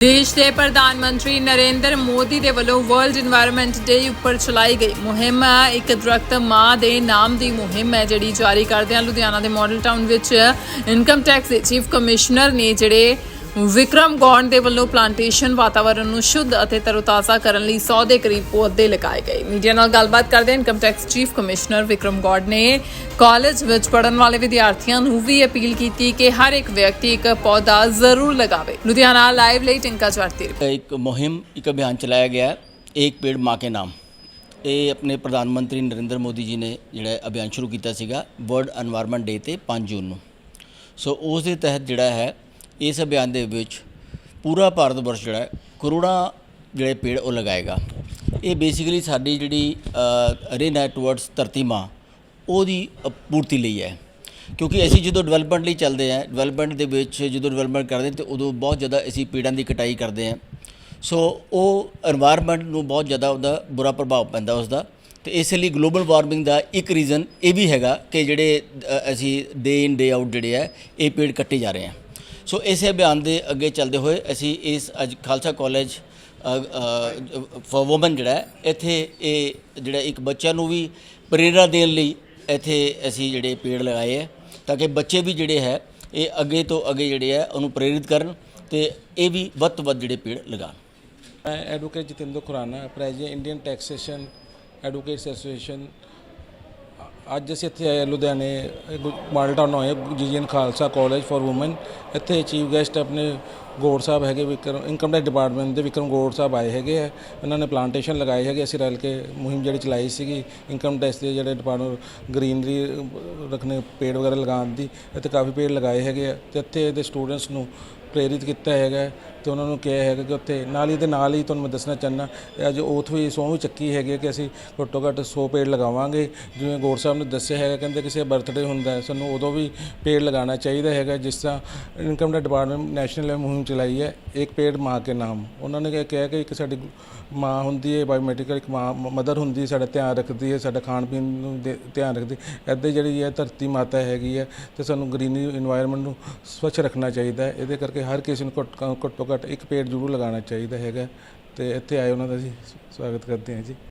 ਦੇਸ਼ ਦੇ ਪ੍ਰਧਾਨ ਮੰਤਰੀ ਨਰਿੰਦਰ ਮੋਦੀ ਦੇ ਵੱਲੋਂ ਵਰਲਡ এনवायरमेंट ਡੇ ਉੱਪਰ ਚਲਾਈ ਗਈ ਮੁਹਿੰਮ। ਇੱਕ ਦਰਖਤ ਮਾਂ ਦੇ ਨਾਮ ਦੀ ਮੁਹਿੰਮ ਹੈ ਜਿਹੜੀ ਜਾਰੀ ਕਰਦੇ ਆ ਲੁਧਿਆਣਾ ਦੇ ਮਾਡਲ ਟਾਊਨ ਵਿੱਚ ਇਨਕਮ ਟੈਕਸ ਦੇ ਚੀਫ ਕਮਿਸ਼ਨਰ ਨੇ ਜਿਹੜੇ ਵਿਕਰਮ ਗੌਂਡ ਦੇ ਵੱਲੋਂ ਪਲਾਂਟੇਸ਼ਨ ਵਾਤਾਵਰਨ ਨੂੰ ਸ਼ੁੱਧ ਅਤੇ ਤਰੋਤਾਜ਼ਾ ਕਰਨ ਲਈ ਸੌ ਦੇ ਕਰੀਬ ਪੌਦੇ ਲਗਾਏ ਗਏ। ਮੀਡੀਆ ਨਾਲ ਗੱਲਬਾਤ ਕਰਦੇ income tax chief commissioner Vikram Gaund ਨੇ। ਕਾਲਜ ਵਿੱਚ ਪੜਨ ਵਾਲੇ ਵਿਦਿਆਰਥੀਆਂ ਨੂੰ ਵੀ ਅਪੀਲ ਕੀਤੀ ਕਿ ਹਰ ਇੱਕ ਵਿਅਕਤੀ ਇੱਕ ਪੌਦਾ ਜ਼ਰੂਰ ਲਗਾਵੇ। ਲੁਧਿਆਣਾ ਲਾਈਵ ਲਈ ਟਿੰਕਾ ਚੜਤੀ ਇੱਕ ਮੁਹਿੰਮ, ਇੱਕ ਅਭਿਆਨ ਚਲਾਇਆ ਗਿਆ ਇੱਕ ਪੇੜ ਮਾਂ ਕੇ ਨਾਮ। ਇਹ ਆਪਣੇ ਪ੍ਰਧਾਨ ਮੰਤਰੀ ਨਰਿੰਦਰ ਮੋਦੀ ਜੀ ਨੇ ਜਿਹੜਾ ਅਭਿਆਨ ਸ਼ੁਰੂ ਕੀਤਾ ਸੀਗਾ ਵਰਲਡ এনवायरमेंट ਡੇ ਤੇ 5 ਜੂਨ ਨੂੰ। ਸੋ ਉਸ ਦੇ ਤਹਿਤ ਜਿਹੜਾ ਹੈ ਇਸ ਅਭਿਆਨ ਦੇ ਵਿੱਚ ਪੂਰਾ ਭਾਰਤ ਵਰਸ਼ ਜਿਹੜਾ ਕਰੋੜਾਂ ਜਿਹੜੇ ਪੇੜ ਉਹ ਲਗਾਏਗਾ। ਇਹ ਬੇਸਿਕਲੀ ਸਾਡੀ ਜਿਹੜੀ ਰਿਨ ਹੈ ਟੁਵਰਡਸ ਧਰਤੀ ਮਾਂ ਉਹਦੀ ਪੂਰਤੀ ਲਈ ਹੈ। ਕਿਉਂਕਿ ਅਸੀਂ ਜਦੋਂ ਡਿਵੈਲਪਮੈਂਟ ਲਈ ਚੱਲਦੇ ਆ ਡਿਵੈਲਪਮੈਂਟ ਦੇ ਵਿੱਚ ਜਦੋਂ ਡਿਵੈਲਪਮੈਂਟ ਕਰਦੇ ਤੇ ਉਦੋਂ ਬਹੁਤ ਜ਼ਿਆਦਾ ਅਸੀਂ ਪੇੜਾਂ ਦੀ ਕਟਾਈ ਕਰਦੇ ਆ ਸੋ ਉਹ এনवायरमेंट ਨੂੰ ਬਹੁਤ ਜ਼ਿਆਦਾ ਉਹਦਾ ਬੁਰਾ ਪ੍ਰਭਾਵ ਪੈਂਦਾ ਉਸ ਦਾ ਤੇ ਇਸ ਲਈ ਗਲੋਬਲ ਵਾਰਮਿੰਗ ਦਾ ਇੱਕ ਰੀਜ਼ਨ ਇਹ ਵੀ ਹੈਗਾ ਕਿ ਜਿਹੜੇ ਅਸੀਂ ਡੇ ਇਨ ਡੇ ਆਊਟ ਜਿਹੜੇ ਆ ਇਹ ਪੇੜ ਕੱਟੇ ਜਾ ਰਹੇ ਆ ਸੋ ਇਸੇ ਅਭਿਆਨ ਦੇ ਅੱਗੇ ਚੱਲਦੇ ਹੋਏ ਅਸੀਂ ਇਸ ਅੱਜ ਖਾਲਸਾ ਕਾਲਜ ਫॉर ਔਮਨ ਜਿਹੜਾ ਇੱਥੇ ਇਹ ਜਿਹੜਾ ਇੱਕ ਬੱਚਿਆਂ ਨੂੰ ਵੀ ਪ੍ਰੇਰਣਾ ਦੇਣ ਲਈ ਇੱਥੇ ਅਸੀਂ ਜਿਹੜੇ ਪੇੜ ਲਗਾਏ ਹੈ ਤਾਂ ਕਿ ਬੱਚੇ ਵੀ ਜਿਹੜੇ ਹੈ, ਇਹ ਅੱਗੇ ਤੋਂ ਅੱਗੇ ਜਿਹੜੇ ਹੈ, ਉਹਨੂੰ ਪ੍ਰੇਰਿਤ ਕਰਨ ਤੇ ਇਹ ਵੀ ਵੱਧ ਤੋਂ ਵੱਧ ਜਿਹੜੇ ਪੇੜ ਲਗਾਉਣ ਮੈਂ advocate Jatinder Khurana president Indian taxation advocates association ਅੱਜ ਅਸੀਂ ਇੱਥੇ ਆਏ ਹਾਂ, ਲੁਧਿਆਣੇ ਮਾਡਲ ਟਾਊਨ ਹੋਏ GGN Khalsa college for women ਇੱਥੇ ਚੀਫ ਗੈਸਟ ਆਪਣੇ ਗੋੜ ਸਾਹਿਬ ਹੈਗੇ, ਵਿਕਰਮ, ਇਨਕਮ ਟੈਕਸ ਡਿਪਾਰਟਮੈਂਟ ਦੇ ਵਿਕਰਮ ਗੋੜ ਸਾਹਿਬ ਆਏ ਹੈਗੇ ਆ। ਉਹਨਾਂ ਨੇ ਪਲਾਂਟੇਸ਼ਨ ਲਗਾਏ ਹੈਗੇ, ਅਸੀਂ ਰਲ ਕੇ ਮੁਹਿੰਮ ਜਿਹੜੀ ਚਲਾਈ ਸੀਗੀ, ਇਨਕਮ ਟੈਕਸ ਦੇ ਜਿਹੜੇ ਡਿਪਾਰਟਮੈਂਟ ਗ੍ਰੀਨਰੀ ਰੱਖਣੇ, ਪੇੜ ਵਗੈਰਾ ਲਗਾਉਣ ਦੀ, ਇੱਥੇ ਕਾਫੀ ਪੇੜ ਲਗਾਏ ਹੈਗੇ ਆ। ਤੇ ਇੱਥੇ ਦੇ ਸਟੂਡੈਂਟਸ ਨੂੰ ਪ੍ਰੇਰਿਤ ਕੀਤਾ ਹੈਗਾ ਤੇ ਉਹਨਾਂ ਨੂੰ ਕਿਹਾ ਹੈਗਾ ਕਿ ਉੱਥੇ ਨਾਲ ਹੀ ਤੇ ਨਾਲ ਹੀ ਤੁਹਾਨੂੰ ਮੈਂ ਦੱਸਣਾ ਚਾਹਨਾ ਅੱਜ ਉਥ ਵੀ ਸੌਂ ਚੱਕੀ ਹੈਗੇ ਕਿ ਅਸੀਂ ਘੱਟੋ ਘੱਟ 100 ਪੇੜ ਲਗਾਵਾਂਗੇ। ਜਿਵੇਂ ਗੌਰ ਸਾਹਿਬ ਨੇ ਦੱਸਿਆ ਹੈਗਾ, ਕਹਿੰਦੇ ਕਿਸੇ ਬਰਥਡੇ ਹੁੰਦਾ ਸਾਨੂੰ ਉਦੋਂ ਵੀ ਪੇੜ ਲਗਾਉਣਾ ਚਾਹੀਦਾ ਹੈਗਾ, ਜਿਸ ਤਰ੍ਹਾਂ ਇਨਕਮ ਦਾ ਡਿਪਾਰਟਮੈਂਟ ਨੈਸ਼ਨਲ ਮੁਹਿੰਮ ਚਲਾਈ ਹੈ, ਇੱਕ ਪੇੜ ਮਾਂ ਕੇ ਨਾਮ। ਉਹਨਾਂ ਨੇ ਕਿਹਾ ਕਿ ਇੱਕ ਸਾਡੀ ਮਾਂ ਹੁੰਦੀ ਹੈ ਬਾਇਓਮੈਡੀਕਲ ਇੱਕ ਮਾਂ ਮਦਰ ਹੁੰਦੀ ਹੈ, ਸਾਡਾ ਧਿਆਨ ਰੱਖਦੀ ਹੈ, ਸਾਡਾ ਖਾਣ ਪੀਣ ਨੂੰ ਧਿਆਨ ਰੱਖਦੀ ਇੱਦਾਂ ਜਿਹੜੀ ਹੈ ਧਰਤੀ ਮਾਤਾ ਹੈਗੀ ਹੈ, ਤੇ ਸਾਨੂੰ ਗ੍ਰੀਨਰੀ এনवायरमेंट ਨੂੰ ਸਵੱਛ ਰੱਖਣਾ ਚਾਹੀਦਾ ਹੈ। ਇਹਦੇ ਕਰਕੇ ਹਰ ਕਿਸੇ ਨੂੰ ਘੱਟ ਘੱਟੋ ਘੱਟ ਇੱਕ ਪੇੜ ਜ਼ਰੂਰ ਲਗਾਉਣਾ ਚਾਹੀਦਾ ਹੈਗਾ। ਅਤੇ ਇੱਥੇ ਆਏ ਉਹਨਾਂ ਦਾ ਅਸੀਂ ਸਵਾਗਤ ਕਰਦੇ ਹਾਂ ਜੀ।